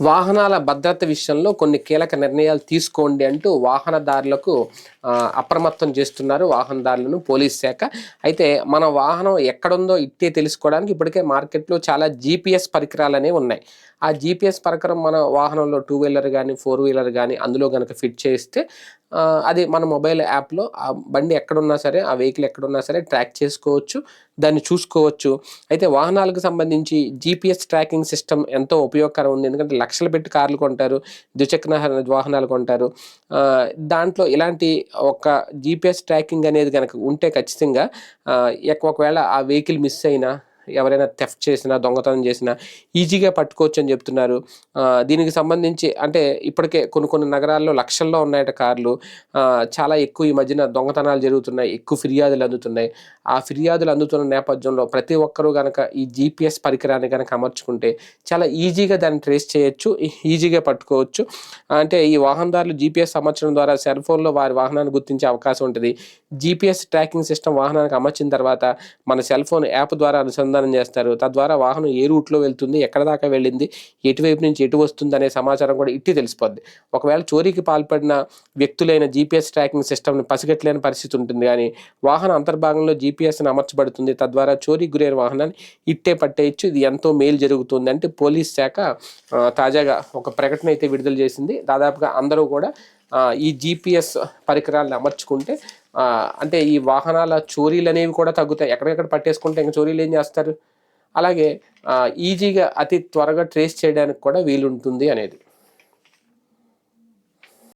వాహనాల భద్రత విషయంలో కొన్ని కీలక నిర్ణయాలు తీసుకోండి అంటూ వాహనదారులకు అప్రమత్తం చేస్తున్నారు వాహనదారులను పోలీస్ శాఖ. అయితే మన వాహనం ఎక్కడుందో ఇట్టే తెలుసుకోవడానికి ఇప్పటికే మార్కెట్లో చాలా జీపీఎస్ పరికరాలు అనేవి ఉన్నాయి. ఆ జీపీఎస్ పరికరం మన వాహనంలో టూ వీలర్ కానీ ఫోర్ వీలర్ కానీ అందులో కనుక ఫిట్ చేస్తే అది మన మొబైల్ యాప్లో ఆ బండి ఎక్కడున్నా సరే ఆ వెహికల్ ఎక్కడున్నా సరే ట్రాక్ చేసుకోవచ్చు దాన్ని చూసుకోవచ్చు. అయితే వాహనాలకు సంబంధించి జీపీఎస్ ట్రాకింగ్ సిస్టమ్ ఎంతో ఉపయోగకరం ఉంది. ఎందుకంటే లక్షలు పెట్టి కార్లు కొంటారు ద్విచక్ర వాహనాలు కొంటారు. దాంట్లో ఇలాంటి ఒక జీపీఎస్ ట్రాకింగ్ అనేది కనుక ఉంటే ఖచ్చితంగా ఒకవేళ ఆ వెహికల్ మిస్ అయినా ఎవరైనా థెఫ్ట్ చేసినా దొంగతనం చేసినా ఈజీగా పట్టుకోవచ్చు అని చెప్తున్నారు దీనికి సంబంధించి అంటే ఇప్పటికే కొన్ని కొన్ని నగరాల్లో లక్షల్లో ఉన్నాయట కార్లు. చాలా ఎక్కువ ఈ మధ్యన దొంగతనాలు జరుగుతున్నాయి ఎక్కువ ఫిర్యాదులు అందుతున్నాయి. ఆ ఫిర్యాదులు అందుతున్న నేపథ్యంలో ప్రతి ఒక్కరూ కనుక ఈ జీపీఎస్ పరికరాన్ని కనుక అమర్చుకుంటే చాలా ఈజీగా దాన్ని ట్రేస్ చేయొచ్చు ఈజీగా పట్టుకోవచ్చు. అంటే ఈ వాహనదారులు జీపీఎస్ అమర్చడం ద్వారా సెల్ ఫోన్లో వారి వాహనాన్ని గుర్తించే అవకాశం ఉంటుంది. జీపీఎస్ ట్రాకింగ్ సిస్టమ్ వాహనానికి అమర్చిన తర్వాత మన సెల్ ఫోన్ యాప్ ద్వారా అనుసంధానం చేస్తారు. తద్వారా వాహనం ఏ రూట్లో వెళ్తుంది ఎక్కడ దాకా వెళ్ళింది ఎటువైపు నుంచి ఎటు వస్తుంది అనే సమాచారం కూడా ఇట్టి తెలిసిపోద్ది. ఒకవేళ చోరీకి పాల్పడిన వ్యక్తులైన జీపీఎస్ ట్రాకింగ్ సిస్టమ్ని పసిగట్టలేని పరిస్థితి ఉంటుంది కానీ వాహన అంతర్భాగంలో జీపీఎస్ని అమర్చబడుతుంది. తద్వారా చోరీకి గురైన వాహనాన్ని ఇట్టే పట్టేయచ్చు. ఇది ఎంతో మేలు జరుగుతుంది అంటే పోలీస్ శాఖ తాజాగా ఒక ప్రకటన అయితే విడుదల చేసింది. దాదాపుగా అందరూ కూడా ఈ జీపీఎస్ పరికరాలను అమర్చుకుంటే అంటే ఈ వాహనాల చోరీలు అనేవి కూడా తగ్గుతాయి. ఎక్కడెక్కడ పట్టేసుకుంటే ఇంకా చోరీలు ఏం చేస్తారు? అలాగే ఈజీగా అతి త్వరగా ట్రేస్ చేయడానికి కూడా వీలుంటుంది అనేది.